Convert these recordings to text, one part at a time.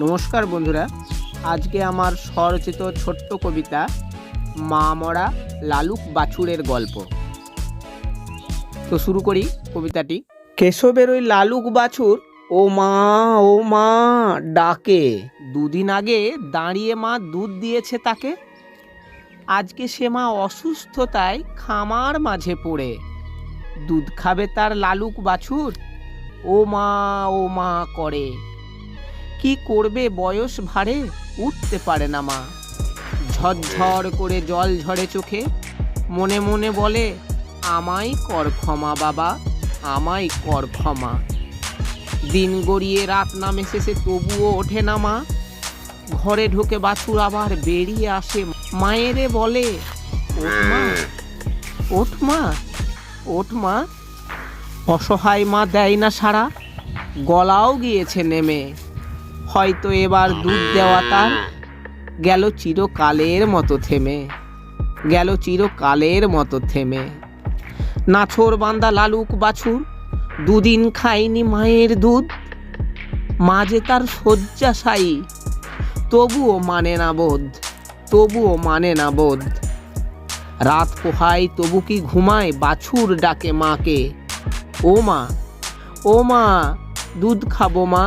নমস্কার বন্ধুরা, আজকে আমার স্বরচিত ছোট্ট কবিতা মা মরা লালুক বাছুরের গল্প। তো শুরু করি কবিতাটি। কেশবের ওই লালুক বাছুর, ও মা ও মা, ডাকে। দুদিন আগে দাঁড়িয়ে মা দুধ দিয়েছে তাকে। আজকে সে মা অসুস্থতায় খামার মাঝে পড়ে। দুধ খাবে তার লালুক বাছুর, ও মা ও মা করে। কি করবে বয়স ভারে উঠতে পারে না মা। ঝরঝর করে জল ঝরে চোখে। মনে মনে বলে, আমায় কর ক্ষমা বাবা, আমায় কর ক্ষমা। দিন গড়িয়ে রাত নামে শেষে তবুও ওঠে না মা। ঘরে ঢুকে বাছুর আবার বেরিয়ে আসে। মায়েরে বলে, ওঠ মা ওঠ মা মা। অসহায় মা দেয় না সারা গলাও গিয়েছে নেমে। হয়তো এবার দুধ দেওয়া তার গেল চিরকালের মতো থেমে, গেল চিরকালের মতো থেমে। নাছর বান্দা লালুক বাছুর, দুদিন খায়নি মায়ের দুধ, মাঝে তার শয্যাশায়ী, তবুও মানে না বোধ, তবুও মানে না বোধ। রাত পোহায় তবু কি ঘুমায় বাছুর ডাকে মাকে ও মা ও মা দুধ খাব মা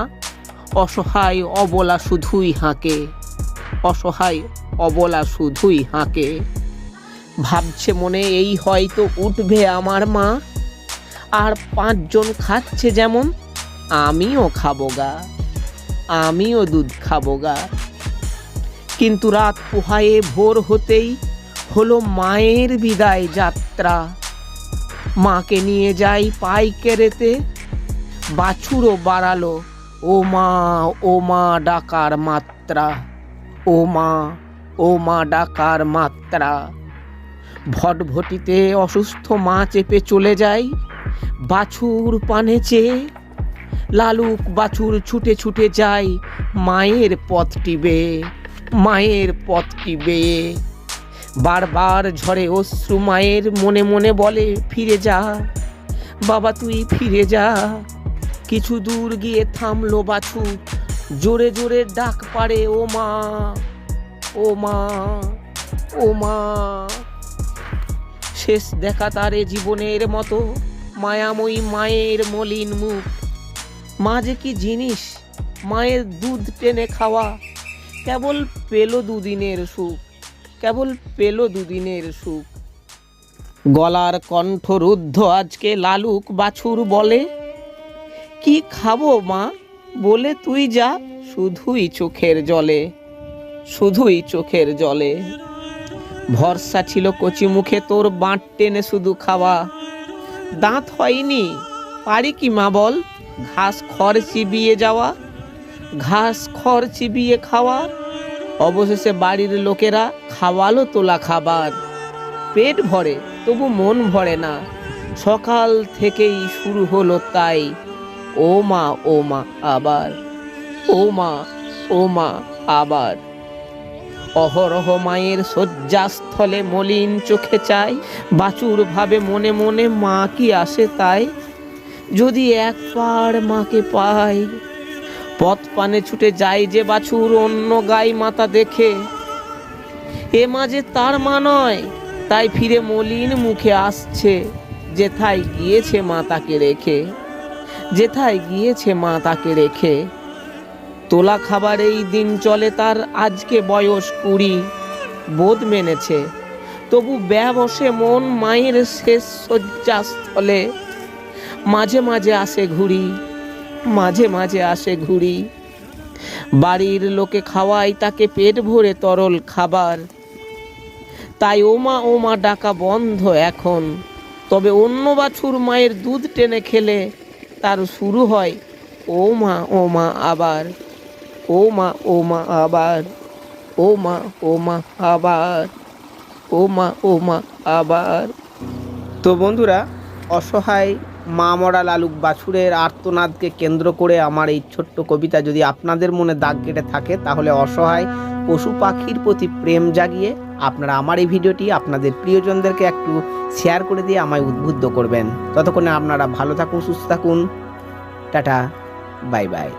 অসহায় অবলা শুধুই হাঁকে। অসহায় অবলা শুধুই হাঁকে। ভাবছে মনে এই হয়তো উঠবে আমার মা। আর পাঁচজন খাচ্ছে যেমন, আমিও খাব গা। আমিও দুধ খাব গা। কিন্তু রাত পোহায়ে ভোর হতেই হলো মায়ের বিদায় যাত্রা। মাকে নিয়ে যাই পাইকেরেতে, বাছুরও বাড়ালো ও মা ও মা ডাকার মাত্রা ও মা ও মা ডাকার মাত্রা। ভটভটিতে অসুস্থ মা চেপে চলে যায় বাছুর পানে চেয়ে। লালুক বাছুর ছুটে ছুটে যায় মায়ের পথটি বেয়ে মায়ের পথটি বেয়ে বারবার ঝরে অশ্রু মায়ের মনে মনে বলে, ফিরে যা, বাবা তুই ফিরে যা। কিছু দূর গিয়ে থামলো বাছু। জোরে জোরে ডাক পারে ও মা ও মা ও মা। শেষ দেখা তারে জীবনের মতো, মায়াময়ী মায়ের মলিন মুখ। মা যে কি জিনিস, মায়ের দুধ টেনে খাওয়া। কেবল পেল দুদিনের সুখ, কেবল পেল দুদিনের সুখ। গলার কণ্ঠ রুদ্ধ আজকে লালুক বাছুর বলে কি খাব, মা? বলে তুই যা, শুধুই চোখের জলে, শুধুই চোখের জলে। ভরসা ছিল কচি মুখে, তোর বাঁট টেনে শুধু খাওয়া। দাঁত হয়নি, পারি কি মা বল? ঘাস খড় চিবিয়ে যাওয়া, ঘাস খড় চিবিয়ে খাওয়া। অবশেষে বাড়ির লোকেরা খাওয়ালো তোলা খাবার। পেট ভরে, তবু মন ভরে না। সকাল থেকেই শুরু হলো তাই। ও মা ও মা আবার। ও মা ও মা আবার। অহরহ মায়ের শয্যাস্থলে মলিন চোখে চাই, বাছুর ভাবে মনে মনে মা কি আসে তাই। যদি এক পার মাকে পাই, পথ পানে ছুটে যায় যে বাছুর অন্য গাই মাতা দেখে। এ মাঝে তার মা নয়, তাই ফিরে মলিন মুখে আসছে যেথায় গিয়েছে মা তাকে রেখে। যেথায় গিয়েছে মা তাকে রেখে। তোলা খাবার এই দিন চলে তার, আজকে বয়স কুড়ি, বোধ মেনেছে। তবু ব্যবসে মন মায়ের শেষ শয্যাস্থলে। মাঝে মাঝে আসে ঘুরি মাঝে মাঝে আসে ঘুরি বাড়ির লোকে খাওয়াই তাকে পেট ভরে তরল খাবার। তাই ওমা ওমা ডাকা বন্ধ এখন। তবে অন্য বাছুর মায়ের দুধ টেনে খেলে তার শুরু হয়, ও মা ও মা, আবার। ও মা ও মা, আবার। ও মা ও মা, আবার। ও মা ও মা, আবার। তো বন্ধুরা, অসহায় মা মরা লালুক বাছুরের আর্তনাদকে কেন্দ্র করে আমার এই ছোট্ট কবিতা যদি আপনাদের মনে দাগ কেটে থাকে, তাহলে অসহায় পশু পাখির প্রতি প্রেম জাগিয়ে আপনারা আমার এই ভিডিওটি আপনাদের প্রিয়জনদেরকে একটু শেয়ার করে দিয়ে আমায় উদ্বুদ্ধ করবেন। ততক্ষণে আপনারা ভালো থাকুন, সুস্থ থাকুন। Tata bye bye